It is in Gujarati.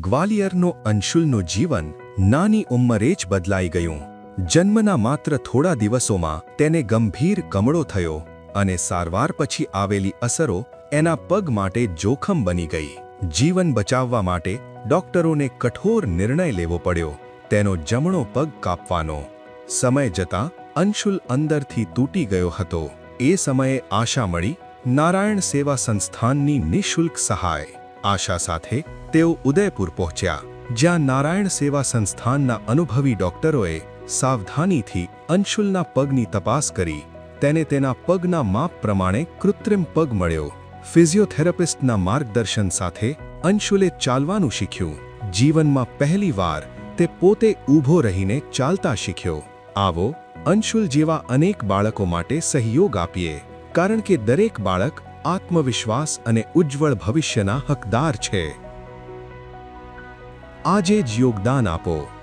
ગ્વાલિયરનો અંશુલનું જીવન નાની ઉંમરે જ બદલાઈ ગયું. જન્મના માત્ર થોડા દિવસોમાં તેને ગંભીર કમળો થયો અને સારવાર પછી આવેલી અસરો એના પગ માટે જોખમ બની ગઈ. જીવન બચાવવા માટે ડોક્ટરોને કઠોર નિર્ણય લેવો પડ્યો. તેનો જમણો પગ કાપવાનો. સમય જતાં અંશુલ અંદરથી તૂટી ગયો હતો. એ સમયે આશા મળી, નારાયણ સેવા સંસ્થાનની નિઃશુલ્ક સહાય. આશા સાથે તેઓ ઉદયપુર પહોંચ્યા, જ્યાં નારાયણ સેવા સંસ્થાનના અનુભવી ડોક્ટરોએ સાવધાનીથી અંશુલના પગની તપાસ કરી, તેને તેના પગના માપ પ્રમાણે કૃત્રિમ પગ મળ્યો. ફિઝિયોથેરાપિસ્ટના માર્ગદર્શન સાથે અંશુલે ચાલવાનું શીખ્યું. જીવનમાં પહેલીવાર તે પોતે ઊભો રહીને ચાલતા શીખ્યો. આવો, અંશુલ જેવા અનેક બાળકો માટે સહયોગ આપીએ, કારણ કે દરેક બાળક આત્મવિશ્વાસ અને ઉજ્જવળ ભવિષ્યના હકદાર છે. આજે જ યોગદાન આપો.